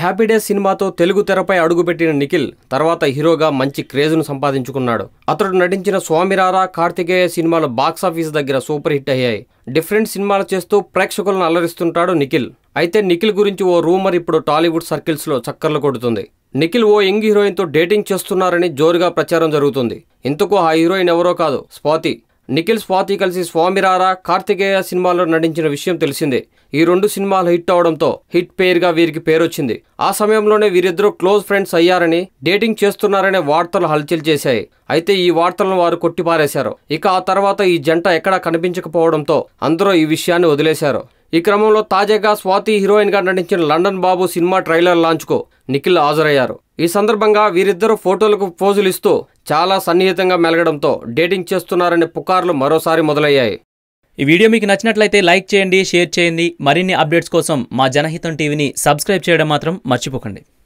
Happy days సినిమాతో తెలుగు తెరపై అడుగుపెట్టిన నిఖిల్ తర్వాత హీరోగా మంచి క్రేజ్ను సంపాదించుకున్నాడు. అతడు నటించిన స్వామిరారా కార్తికేయ సినిమాలు బాక్సాఫీస్ దగ్గర సూపర్ హిట్ అయ్యాయి. డిఫరెంట్ సినిమాలు చేస్తూ ప్రేక్షకులను అలరిస్తుంటాడు నిఖిల్. అయితే నిఖిల్ గురించి ఓ రూమర్ ఇప్పుడు టాలీవుడ్ సర్కిల్స్లో చక్కర్లు కొడుతుంది. నిఖిల్ ఓ యంగ్ హీరోయిన్తో డేటింగ్ చేస్తున్నారని జోరుగా ప్రచారం జరుగుతుంది. ఇంతకు ఆ హీరోయిన్ ఎవరో కాదు స్వాతి. నిఖిల్ స్వాతి కలిసి స్వామిరారా కార్తికేయ సినిమాలో నటించిన విషయం తెలిసిందే. ఈ రెండు సినిమాలు హిట్ అవడంతో హిట్ పేరుగా వీరికి పేరొచ్చింది. ఆ సమయంలోనే వీరిద్దరూ క్లోజ్ ఫ్రెండ్స్ అయ్యారని డేటింగ్ చేస్తున్నారనే వార్తలు హల్చల్ చేశాయి. అయితే ఈ వార్తలను వారు కొట్టిపారేశారు. ఇక ఆ తర్వాత ఈ జంట ఎక్కడా కనిపించకపోవడంతో అందరూ ఈ విషయాన్ని వదిలేశారు. ఈ క్రమంలో తాజాగా స్వాతి హీరోయిన్గా నటించిన లండన్ బాబు సినిమా ట్రైలర్ లాంచ్కు నిఖిల్ హాజరయ్యారు. ఈ సందర్భంగా వీరిద్దరు ఫోటోలకు పోజులు ఇస్తూ చాలా సన్నిహితంగా మెలగడంతో డేటింగ్ చేస్తున్నారనే పుకార్లు మరోసారి మొదలయ్యాయి. ఈ వీడియో మీకు నచ్చినట్లయితే లైక్ చేయండి షేర్ చేయండి. మరిన్ని అప్డేట్స్ కోసం మా జనహితం టీవీని సబ్స్క్రైబ్ చేయడం మాత్రం మర్చిపోకండి.